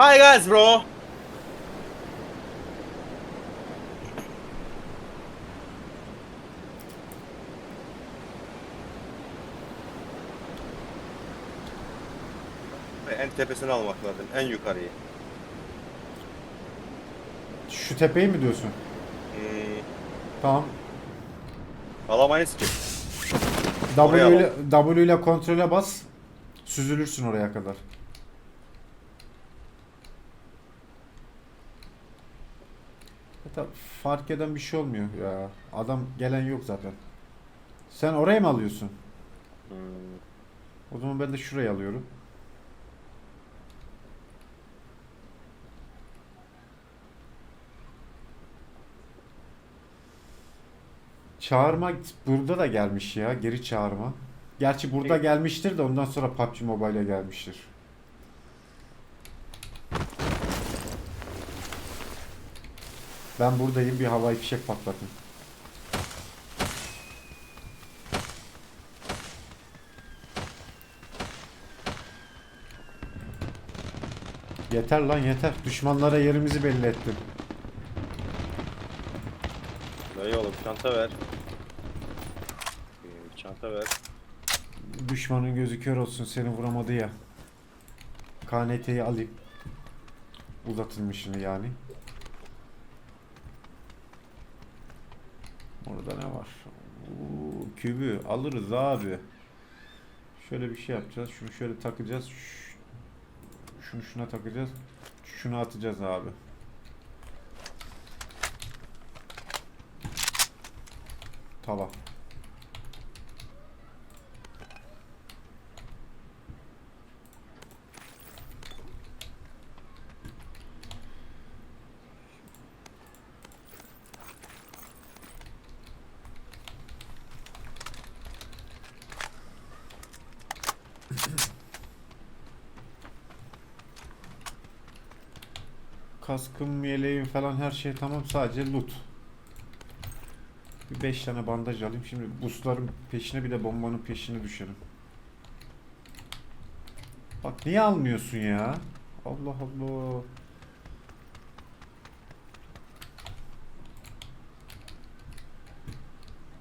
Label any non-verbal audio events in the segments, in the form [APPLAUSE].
Hi guys bro. En tepesini almak lazım. En yukarıyı. Şu tepeyi mi diyorsun? Hmm, Tamam. alamayız ki. W Oraya ile, W ile kontrole bas. Süzülürsün oraya kadar. Hatta fark eden bir şey olmuyor ya. Adam gelen yok zaten. Sen oraya mı alıyorsun? Hmm, O zaman ben de şurayı alıyorum. Çağırma burada da gelmiş ya. Geri çağırma. Gerçi burada gelmiştir de ondan sonra PUBG Mobile'e gelmiştir. Ben buradayım bir havai fişek patlatın. Yeter lan yeter. Düşmanlara yerimizi belli ettim. dayı oğlum çanta ver. Bir Çanta ver. Düşmanın gözü kör olsun seni vuramadı ya. KNT'yi alayım. Uzatılmışını yani. Orada ne var? Oo, kübü alırız abi. Şöyle bir şey yapacağız. Şunu şöyle takacağız. Şunu şuna takacağız. Şunu atacağız abi. Tamam. [LAUGHS] Kaskım, yeleğim falan her şey tamam. Sadece loot. Bir 5 tane bandaj alayım. Şimdi busların peşine bir de bombanın peşine düşerim. Bak niye almıyorsun ya? Allah Allah.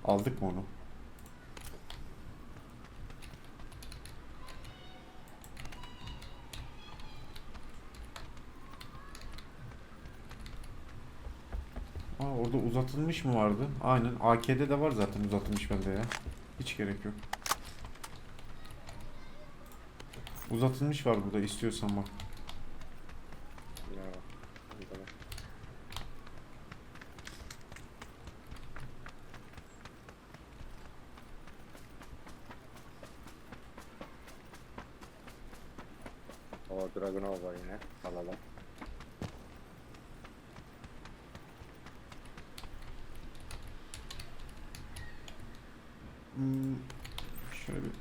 Aldık mı onu? Aa, orada uzatılmış mı vardı? Aynen. AK'de de var zaten uzatılmış bende ya. Hiç gerek yok. Uzatılmış var burada istiyorsan bak. Ya, tamam. O Dragunov var yine. Alalım. Hmm, şöyle bir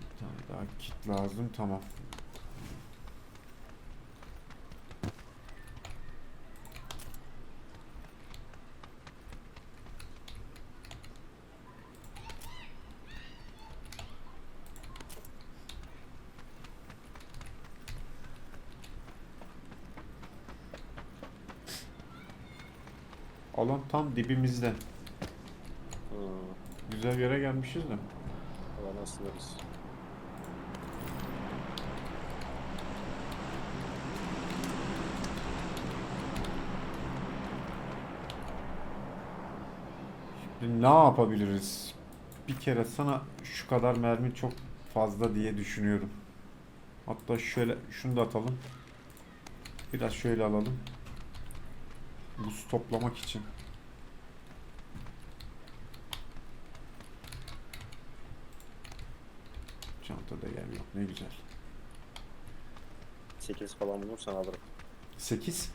Bir tane daha kit lazım tamam. Alan tam dibimizde. Hmm. Güzel yere gelmişiz de. Ulan nasıl deriz? Şimdi ne yapabiliriz? Bir kere sana şu kadar mermi çok fazla diye düşünüyorum. Hatta şöyle şunu da atalım. Biraz şöyle alalım. Buz toplamak için. Çantada yer yok. Ne güzel. 8 falan bulursan alırım. 8.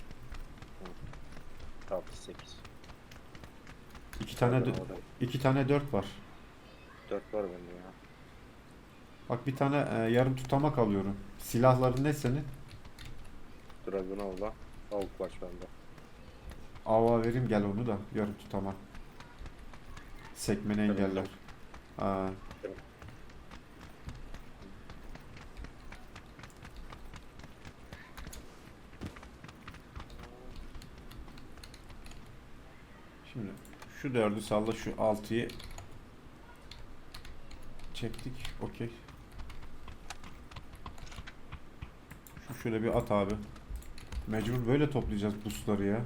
Tamam 8. İki tane dö- iki tane 4 var. 4 var bende ya. Bak bir tane e, yarım tutamak alıyorum. Silahların ne senin? Dragunov'la Avuk var bende. Ava vereyim gel onu da yarım tutamak. Sekmeni engeller. Aa. Şimdi şu dördü salla şu altıyı çektik. Okey. Şu şöyle bir at abi. Mecbur böyle toplayacağız busları ya.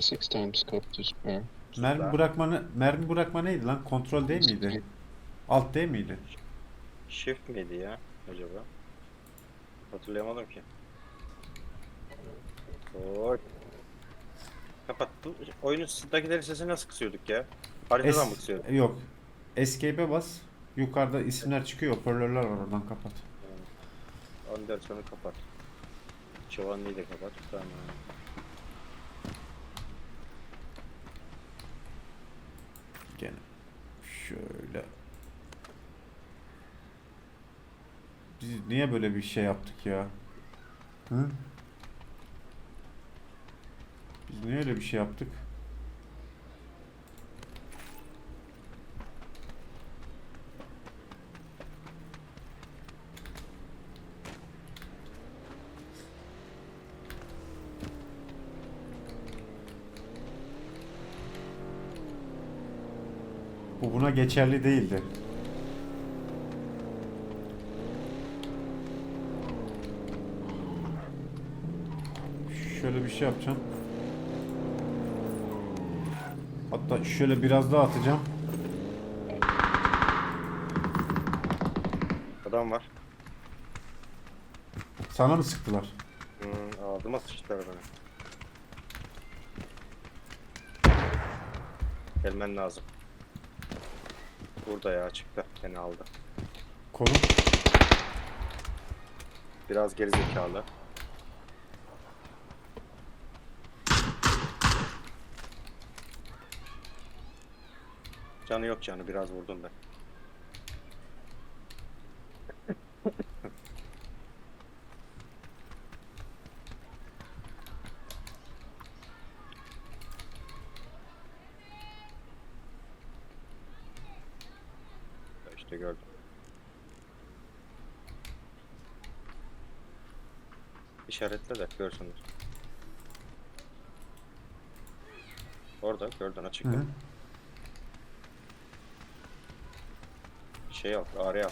Six times. Mermi Süper. bırakmanı mermi bırakma neydi lan? Kontrol değil miydi? Alt değil miydi? Shift miydi ya acaba? Hatırlayamadım ki. Oy. Kapat. Bu oyunun sındakilerin sesini nasıl kısıyorduk ya? Haritadan mı kısıyorduk? Yok. Escape'e bas. Yukarıda isimler çıkıyor. Hoparlörler var oradan kapat. Anderson'u kapat. Giovanni'yi de kapat. Tamam. Gene. Şöyle. Biz niye böyle bir şey yaptık ya? Hı? Biz niye öyle bir şey yaptık? Bu buna geçerli değildi. Şöyle bir şey yapacağım. Hatta şöyle biraz daha atacağım. Adam var. Sana mı sıktılar? Hmm, aldıma sıçtılar bana. Gelmen lazım. Burada ya açıkta. Beni aldı. Konu. Biraz gerizekalı. Canı yok canı biraz vurdum ben. [LAUGHS] İşte gördüm. İşaretle de görsünler. Orada gördün hı. Şey al, araya al.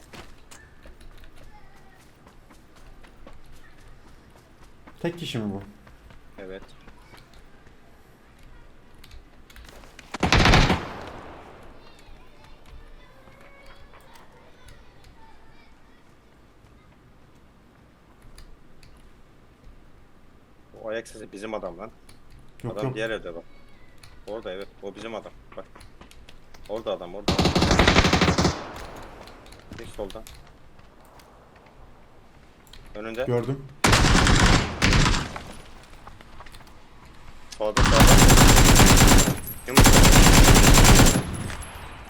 Tek kişi mi bu? Evet. O ayak sesi bizim adam lan. Yok adam yok. diğer evde bak. Orada evet. O bizim adam. Bak. Orada adam orada. Bir soldan. Önünde. Gördüm. Sağda sağda. Yumruk.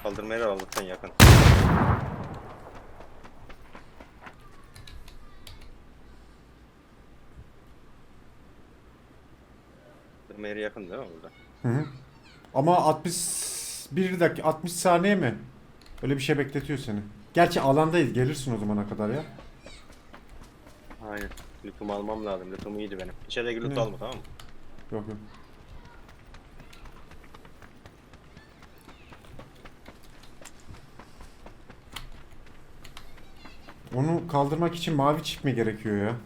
Kaldırmaya yakın. Kaldırmaya yakın değil mi burada? Hı hı. Ama 61 dakika 60 saniye mi? Öyle bir şey bekletiyor seni. Gerçi alandayız. Gelirsin o zamana kadar ya. Aynen. Lütumu almam lazım. Lütum iyiydi benim. İçerideki lütü Ne? alma tamam mı? Yok yok. Onu kaldırmak için mavi çip mi gerekiyor ya?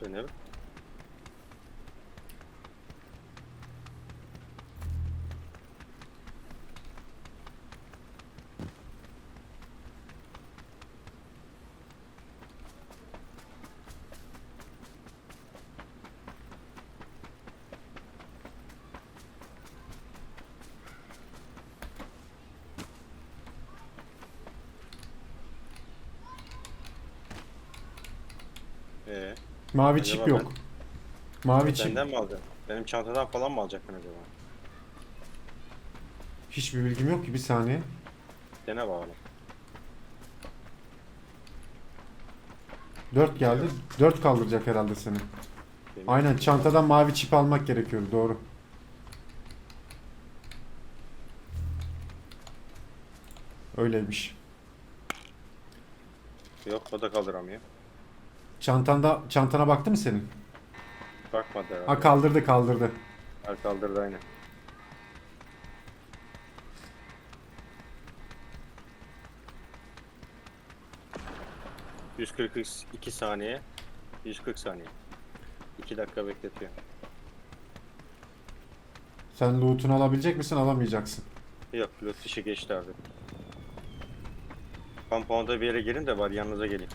Dönelim. Ee, Mavi Acaba çip yok. Mavi çip. benden mi alacaksın? Benim çantadan falan mı alacaktın acaba? Hiçbir bilgim yok ki bir saniye. Dene bakalım. 4 geldi. 4 kaldıracak herhalde seni. Benim- Aynen çantadan mavi çip almak gerekiyor doğru. Öyleymiş. Yok o da kaldıramıyor. Çantanda çantana baktı mı senin? Bakmadı herhalde. Ha kaldırdı kaldırdı. Ha, kaldırdı aynen. ...142 saniye... ...140 saniye. 2 dakika bekletiyor. Sen loot'unu alabilecek misin alamayacaksın. Yok pilot dışı geçti abi. Compound'a bir yere gelin de bari yanınıza geleyim.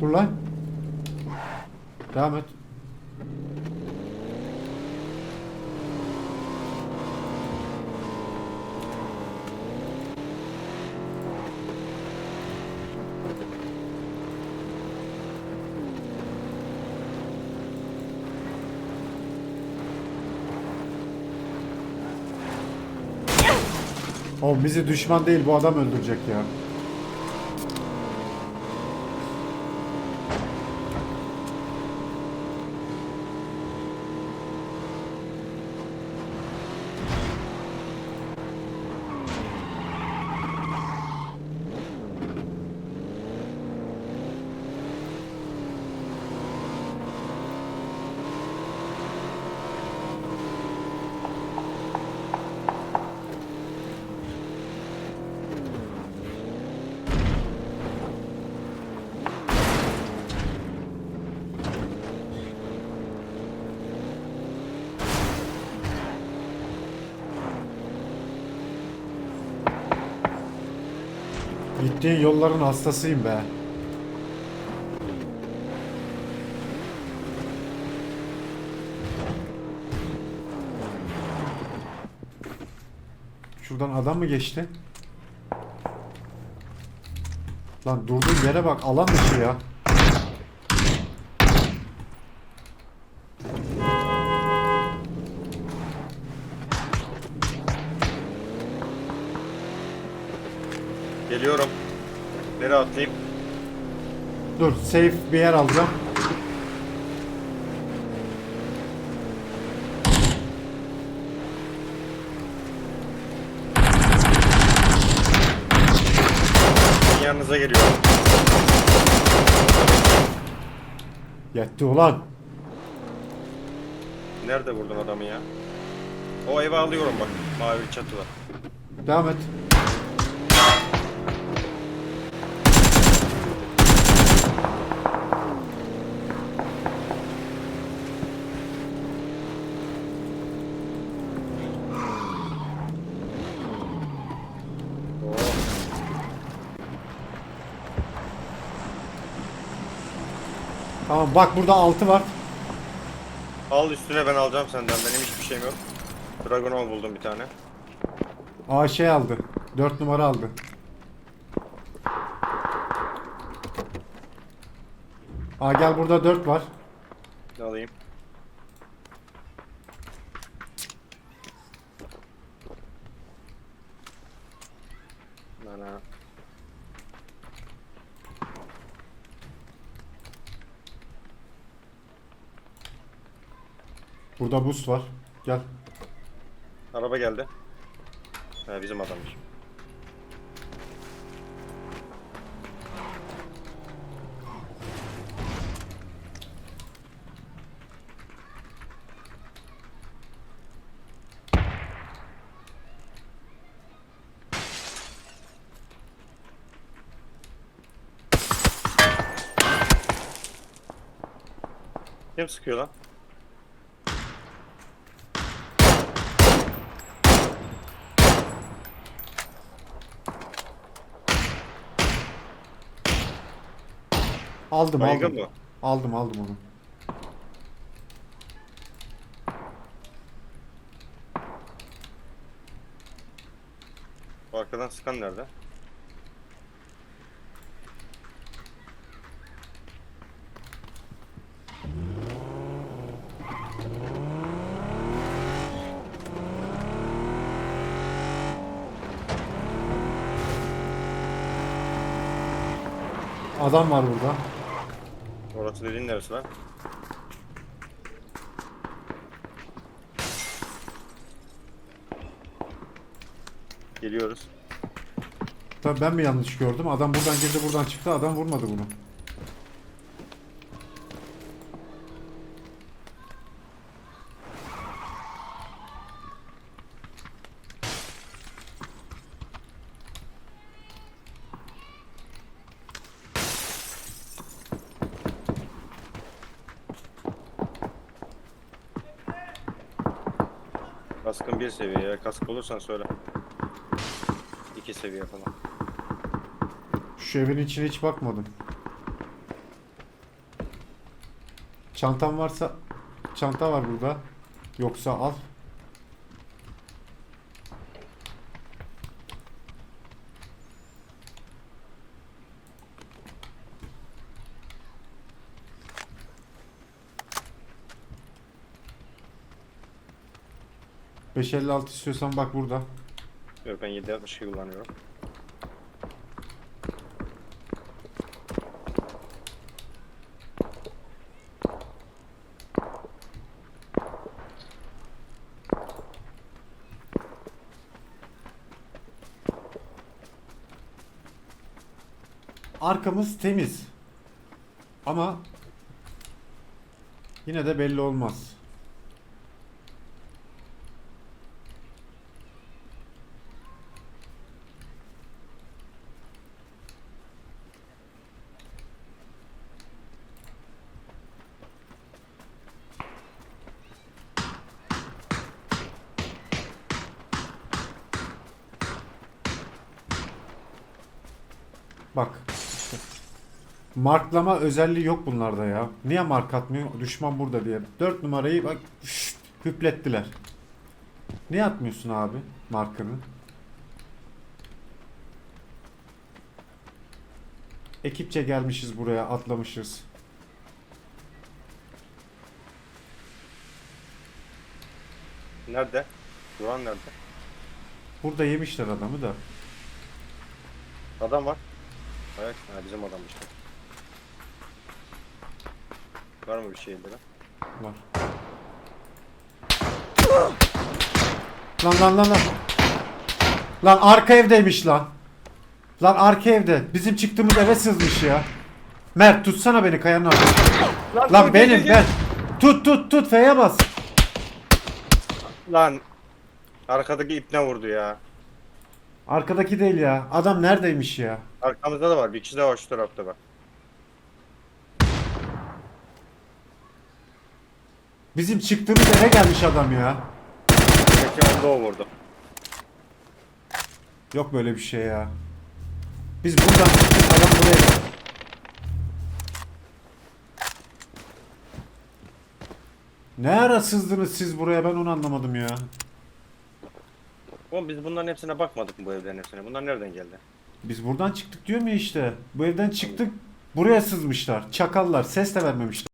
Dur lan. Devam et. Oğlum bizi düşman değil bu adam öldürecek ya. Gittiğin yolların hastasıyım be. Şuradan adam mı geçti? Lan durduğun yere bak alan dışı ya. Geliyorum. Nereye atlayayım? Dur safe bir yer alacağım. Ben yanınıza geliyorum. Yetti ulan. Nerede vurdun adamı ya? O eve alıyorum bak. Mavi çatıda. Devam et. Oo. Tamam bak burada altı var. Al üstüne ben alacağım senden. Benim hiçbir şeyim yok. Dragonov buldum bir tane. Aa şey aldı. 4 numara aldı. Aa gel burada 4 var. Alayım. Burada boost var. Gel. Araba geldi. Ha bizim adammış. Kim sıkıyor lan? Aldım Baygın aldım. mı? Aldım aldım onu. Bu arkadan sıkan nerede? Adam var burada. Orası dediğin neresi lan? Geliyoruz. Tabii ben mi yanlış gördüm? Adam buradan girdi buradan çıktı. Adam vurmadı bunu. Kaskın bir seviye ya. Kask olursan söyle. İki seviye falan. Şu evin içine hiç bakmadım. Çantam varsa çanta var burada. Yoksa al. ...556 istiyorsan bak burada. Yok ben 762 kullanıyorum. Arkamız temiz. Ama yine de belli olmaz. Bak. işte. Marklama özelliği yok bunlarda ya. Niye mark atmıyor? Düşman burada diye. 4 numarayı bak şşt, hüplettiler. Niye atmıyorsun abi markını? Ekipçe gelmişiz buraya atlamışız. Nerede? Duran nerede? Burada yemişler adamı da. Adam var. Evet, ha, bizim adam işte. Var mı bir şey elde lan? Var. Lan lan lan lan. Lan arka evdeymiş lan. Lan arka evde. Bizim çıktığımız eve sızmış ya. Mert tutsana beni kayanın arkasına. Lan benim ben. Tut tut tut F'ye bas. Lan! Arkadaki ipne vurdu ya. Arkadaki değil ya. Adam neredeymiş ya? Arkamızda da var. Bir kişi daha var şu tarafta bak. Bizim çıktığımız eve gelmiş adam ya. Peki onda o vurdu. Yok böyle bir şey ya. Biz buradan çıktık adam buraya. Ne ara sızdınız siz buraya ben onu anlamadım ya. Oğlum biz bunların hepsine bakmadık mı bu evlerin hepsine? Bunlar nereden geldi? Biz buradan çıktık diyor mu işte. Bu evden çıktık buraya sızmışlar. Çakallar ses de vermemişler.